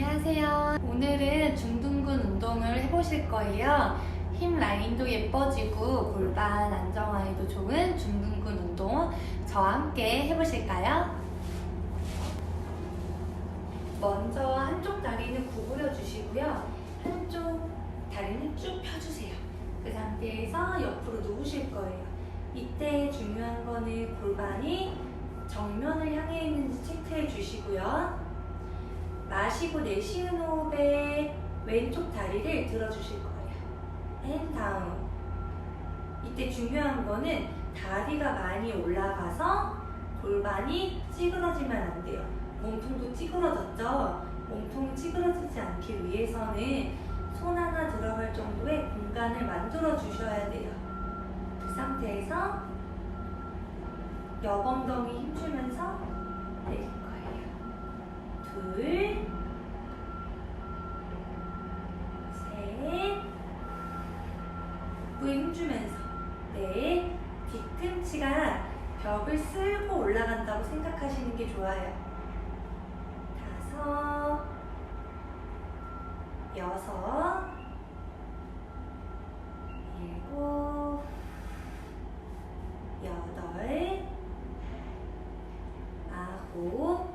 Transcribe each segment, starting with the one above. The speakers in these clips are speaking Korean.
안녕하세요. 오늘은 중둔근 운동을 해보실 거예요. 힙 라인도 예뻐지고 골반 안정화에도 좋은 중둔근 운동 저와 함께 해보실까요? 먼저 한쪽 다리는 구부려 주시고요. 한쪽 다리는 쭉 펴주세요. 그 상태에서 옆으로 누우실 거예요. 이때 중요한 거는 골반이 정면을 향해 있는지 체크해 주시고요. 마시고 내쉬는 호흡에 왼쪽 다리를 들어주실 거예요. 앤 다운. 이때 중요한 거는 다리가 많이 올라가서 골반이 찌그러지면 안 돼요. 몸통도 찌그러졌죠? 몸통이 찌그러지지 않기 위해서는 손 하나 들어갈 정도의 공간을 만들어 주셔야 돼요. 그 상태에서 옆엉덩이 힘주면서 내릴 거예요. 둘, 셋, 부에 힘주면서. 넷, 뒤꿈치가 벽을 쓸고 올라간다고 생각하시는 게 좋아요. 여섯, 일곱, 여덟, 아홉,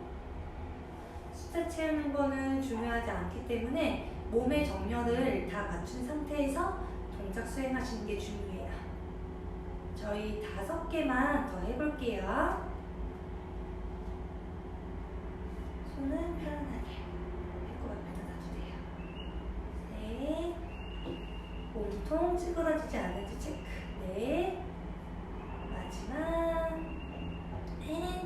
숫자 채우는 거는 중요하지 않기 때문에 몸의 정렬을 다 맞춘 상태에서 동작 수행하시는 게 중요해요. 저희 다섯 개만 더 해볼게요. 손은 편안하게 배꼽 앞에다 놔주세요. 네. 몸통 찌그러지지 않은지 체크. 네. 마지막. 네.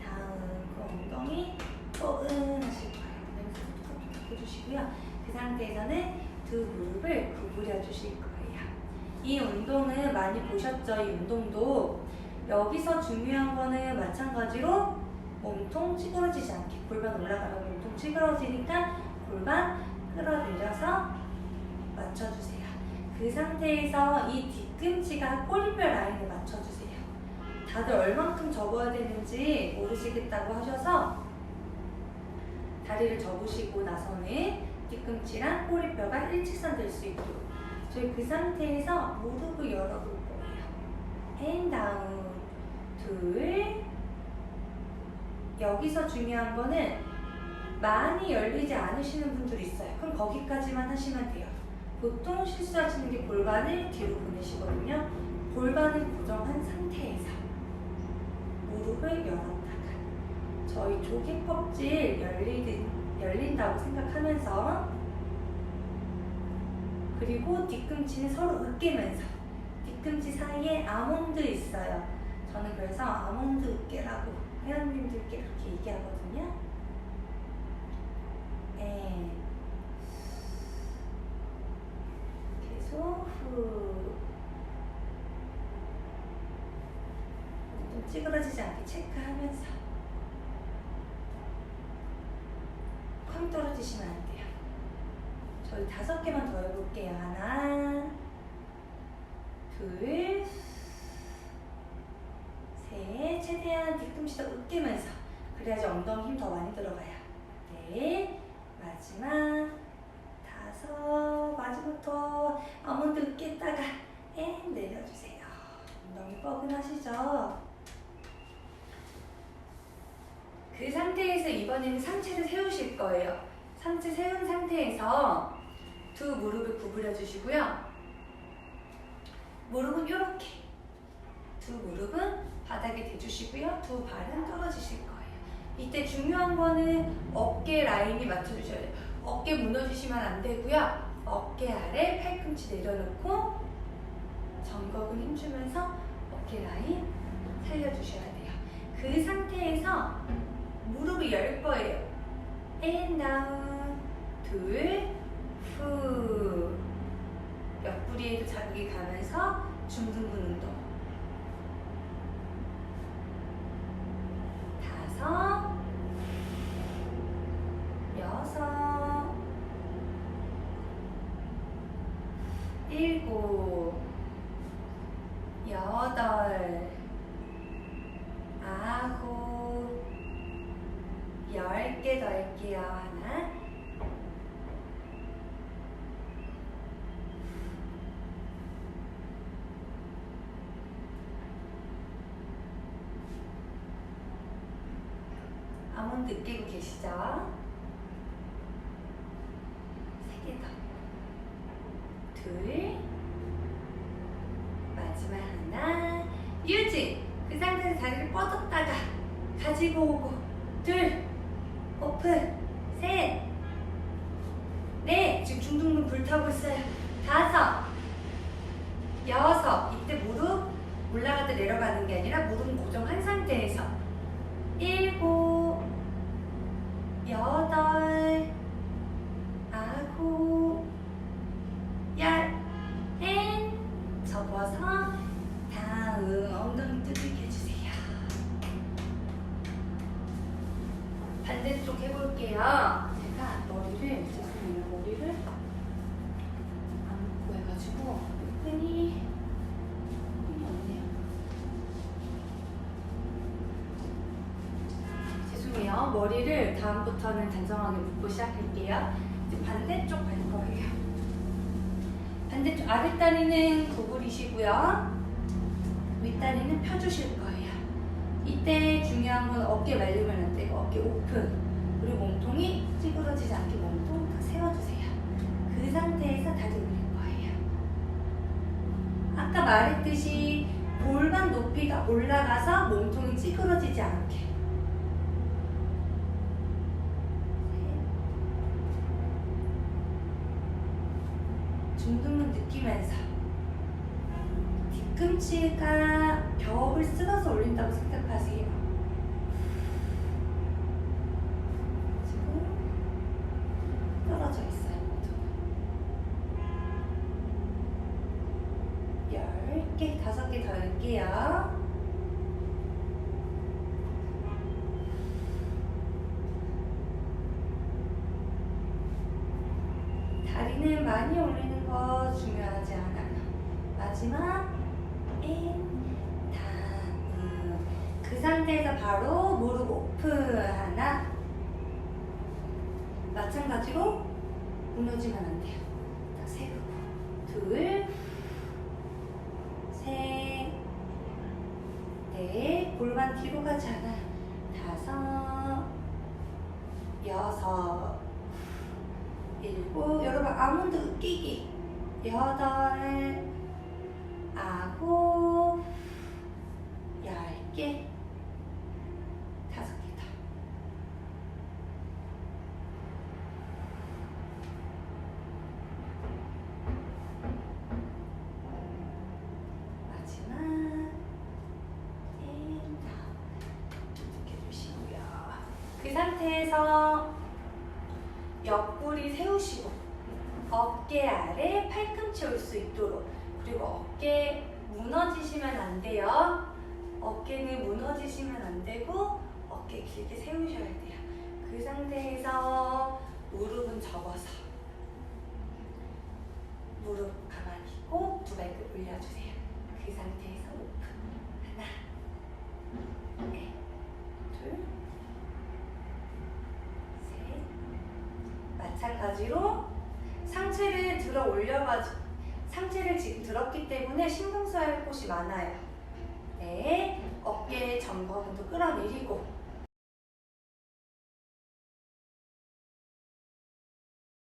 다음 그 엉덩이 뻐근 하실 거예요. 냄새 톡톡톡 해 주시고요. 그 상태에서는 두 무릎을 구부려 주실 거예요. 이 운동은 많이 보셨죠? 이 운동도 여기서 중요한 거는 마찬가지로 몸통 찌그러지지 않게 골반 올라가면 몸통 찌그러지니까 골반 끌어내려서 맞춰주세요. 그 상태에서 이 뒤꿈치가 꼬리뼈 라인에 맞춰주세요. 다들 얼만큼 접어야 되는지 모르시겠다고 하셔서 다리를 접으시고 나서는 뒤꿈치랑 꼬리뼈가 일직선 될 수 있도록 저희 그 상태에서 무릎을 열어볼 거예요. 앤 다운 둘 여기서 중요한 거는 많이 열리지 않으시는 분들 있어요. 그럼 거기까지만 하시면 돼요. 보통 실수하시는 게 골반을 뒤로 보내시거든요. 골반을 고정한 상태에서 무릎을 열었다가 저희 조개 껍질 열리듯 열린다고 생각하면서 그리고 뒤꿈치는 서로 으깨면서 뒤꿈치 사이에 아몬드 있어요. 저는 그래서 아몬드 으깨라고 회원님들께 그렇게 얘기하거든요. 네. 계속 후. 좀 찌그러지지 않게 체크하면서 쾅 떨어지시면 안 돼요. 저희 다섯 개만 더 해볼게요. 하나, 둘, 셋. 최대한 뒤꿈치도 으깨면서 그래야지 엉덩이 힘 더 많이 들어가요. 넷, 마지막 다섯, 마지막부터 아몬드 으깼다가 에 내려주세요. 엉덩이 뻐근하시죠? 그 상태에서 이번에는 상체를 세우실 거예요. 상체 세운 상태에서 두 무릎을 구부려 주시고요. 무릎은 이렇게 두 무릎은 바닥에 대주시고요. 두 발은 떨어지실 거예요. 이때 중요한 거는 어깨 라인이 맞춰주셔야 돼요. 어깨 무너지시면 안 되고요. 어깨 아래 팔꿈치 내려놓고 전곡은 힘주면서 어깨 라인 살려주셔야 돼요. 그 상태에서 무릎을 열 거예요. 앤 다운 둘, 후. 옆구리에도 자극이 가면서 중둔근 운동. 다섯. 여섯. 일곱. 여덟. 아홉. 열 개 더 할게요. 하나, 아몬드 끼고 계시죠? 세 개 더. 둘. 마지막 하나. 유지. 그 상태에서 다리를 뻗었다가 가지고 오고. 둘. 오픈. 셋. 넷. 지금 중둥둥 불타고 있어요. 다섯. 여섯. 이때 무릎 올라가다 내려가는 게 아니라 무릎 고정한 상태에서. 일곱. 여덟. 아홉. 열. 엔. 접어서 다음 엉덩이 두들겨 주세요. 반대쪽 해볼게요. 제가 머리를 죄송해요. 머리를 안 묶고 해가지고 끈이 끈이 없네요. 죄송 해요. 머리를 다음부터는 단정하게 묶고 시작할게요. 이제 반대쪽 갈 거예요. 반대쪽 아랫다리는 구부리시고요. 윗다리는 펴주실 거예요. 이때 중요한 건 어깨 말리면 안 되고 어깨 오픈. 그리고 몸통이 찌그러지지 않게 몸통 다 세워주세요. 그 상태에서 다리 올릴 거예요. 아까 말했듯이 골반 높이가 올라가서 몸통이 찌그러지지 않게. 중등은 느끼면서 뒤꿈치가 벽을 쓸어서 올린다고 생각하세요. 다섯 개더 할게요. 다리는 많이 올리는 거 중요하지 않아요. 마지막 인 다음 그 상태에서 바로 무릎 오픈 하나. 마찬가지로 무너지면 안 돼요. 자, 세우고. 둘, 셋, 넷. 골반 뒤로 가지 않아요. 다섯, 여섯, 일곱. 여러분 아몬드 으끼기. 여덟 아홉 열개 다섯 개 더. 마지막 인다 이렇게 주시고요. 그 상태에서 옆구리 세우시고 어깨 아래 팔꿈치 올 수 있도록 그리고 어깨 무너지시면 안 돼요. 어깨는 무너지시면 안 되고 어깨 길게 세우셔야 돼요. 그 상태에서 무릎은 접어서 무릎 가만히 있고 두 발끝 올려주세요. 그 상태에서 오픈 하나, 네, 둘, 셋. 마찬가지로 상체를 들어 올려가지고 상체를 지금 들었기 때문에 신경 써야 할 곳이 많아요. 네, 어깨 전거근도 끌어내리고